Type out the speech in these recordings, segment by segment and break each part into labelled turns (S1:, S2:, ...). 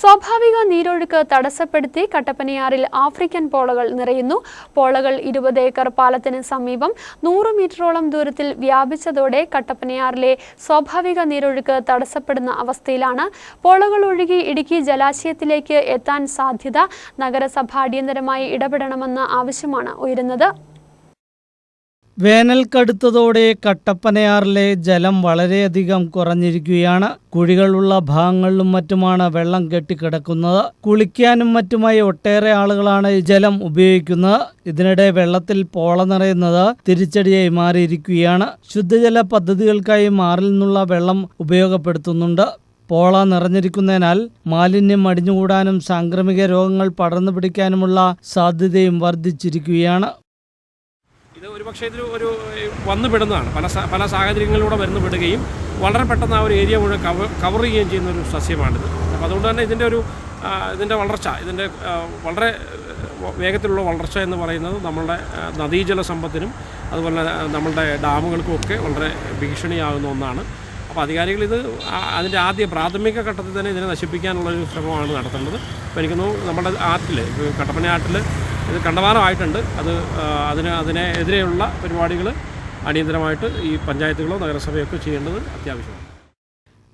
S1: സ്വാഭാവിക നീരൊഴുക്ക് തടസ്സപ്പെടുത്തി കട്ടപ്പനയാറിൽ ആഫ്രിക്കൻ പോളകൾ നിറയുന്നു. പോളകൾ ഇരുപത് ഏക്കർ പാലത്തിന് സമീപം നൂറ് മീറ്ററോളം ദൂരത്തിൽ വ്യാപിച്ചതോടെ കട്ടപ്പനയാറിലെ സ്വാഭാവിക നീരൊഴുക്ക് തടസ്സപ്പെടുന്ന അവസ്ഥയിലാണ്. പോളകൾ ഒഴുകി ഇടുക്കി ജലാശയത്തിലേക്ക് എത്താൻ സാധ്യത നഗരസഭ അടിയന്തരമായി ഇടപെടണമെന്ന ആവശ്യമാണ് ഉയരുന്നത്.
S2: വേനൽ കടുത്തതോടെ കട്ടപ്പനയാറിലെ ജലം വളരെയധികം കുറഞ്ഞിരിക്കുകയാണ്. കുഴികളുള്ള ഭാഗങ്ങളിലും മറ്റുമാണ് വെള്ളം കെട്ടിക്കിടക്കുന്നത്. കുളിക്കാനും മറ്റുമായി ഒട്ടേറെ ആളുകളാണ് ഈ ജലം ഉപയോഗിക്കുന്നത്. ഇതിനിടെ വെള്ളത്തിൽ പോള നിറയുന്നത് തിരിച്ചടിയായി മാറിയിരിക്കുകയാണ്. ശുദ്ധജല പദ്ധതികൾക്കായി മാറിൽ നിന്നുള്ള വെള്ളം ഉപയോഗപ്പെടുത്തുന്നുണ്ട്. പോള നിറഞ്ഞിരിക്കുന്നതിനാൽ മാലിന്യം അടിഞ്ഞുകൂടാനും സാംക്രമിക രോഗങ്ങൾ പടർന്നു പിടിക്കാനുമുള്ള സാധ്യതയും വർദ്ധിച്ചിരിക്കുകയാണ്.
S3: ഇത് ഒരുപക്ഷെ ഇതിൽ ഒരു വന്നു പെടുന്നതാണ് പല പല സാഹചര്യങ്ങളിലൂടെ വരുന്നു പെടുകയും വളരെ പെട്ടെന്ന് ആ ഒരു ഏരിയ മുഴുവൻ കവർ കവർ ചെയ്യുകയും ചെയ്യുന്ന ഒരു സസ്യമാണിത്. അപ്പോൾ അതുകൊണ്ട് തന്നെ ഇതിന്റെ ഒരു ഇതിന്റെ വളർച്ച ഇതിന്റെ വളരെ വേഗത്തിലുള്ള വളർച്ച എന്ന് പറയുന്നത് നമ്മളുടെ നദീജല സമ്പത്തിനും അതുപോലെ നമ്മളുടെ ഡാമുകൾക്കും ഒക്കെ വളരെ ഭീഷണിയാകുന്ന ഒന്നാണ്. അപ്പോൾ അധികാരികൾ ഇത് അതിന്റെ ആദ്യ പ്രാഥമിക ഘട്ടത്തിൽ തന്നെ ഇതിനെ നശിപ്പിക്കാനുള്ള ഒരു ശ്രമമാണ് നടത്തേണ്ടത്. അപ്പോൾ എനിക്കൊന്നും നമ്മുടെ ആറ്റിൽ കട്ടപ്പന ആറ്റിൽ ഇത് കണ്ടമാനമായിട്ടുണ്ട്. അത് അതിന് അതിനെ എതിരെയുള്ള പരിപാടികൾ അടിയന്തരമായിട്ട് ഈ പഞ്ചായത്തുകളോ നഗരസഭയൊക്കെ ചെയ്യേണ്ടത് അത്യാവശ്യമാണ്.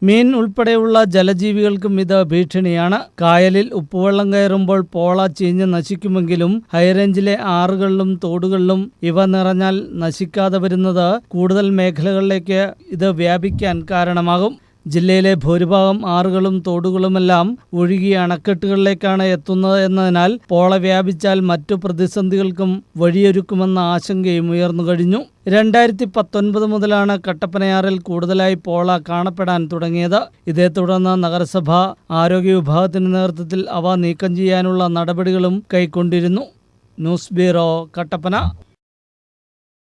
S2: മീൻ ഉൾപ്പെടെയുള്ള ജലജീവികൾക്കും ഇത് ഭീഷണിയാണ്. കായലിൽ ഉപ്പുവെള്ളം കയറുമ്പോൾ പോള ചീഞ്ഞ് നശിക്കുമെങ്കിലും ഹൈറേഞ്ചിലെ ആറുകളിലും തോടുകളിലും ഇവ നിറഞ്ഞാൽ നശിക്കാതെ വരുന്നത് കൂടുതൽ മേഖലകളിലേക്ക് ഇത് വ്യാപിക്കാൻ കാരണമാകും. ജില്ലയിലെ ഭൂരിഭാഗം ആറുകളും തോടുകളുമെല്ലാം ഒഴുകി അണക്കെട്ടുകളിലേക്കാണ് എത്തുന്നത് എന്നതിനാൽ പോള വ്യാപിച്ചാൽ മറ്റു പ്രതിസന്ധികൾക്കും വഴിയൊരുക്കുമെന്ന ആശങ്കയും ഉയർന്നു കഴിഞ്ഞു. രണ്ടായിരത്തി പത്തൊൻപത് മുതലാണ് കട്ടപ്പനയാറിൽ കൂടുതലായി പോള കാണപ്പെടാൻ തുടങ്ങിയത്. ഇതേ തുടർന്ന് നഗരസഭ ആരോഗ്യ വിഭാഗത്തിന്റെ നേതൃത്വത്തിൽ അവ നീക്കം ചെയ്യാനുള്ള നടപടികളും കൈക്കൊണ്ടിരുന്നു. News bureau Kattappana.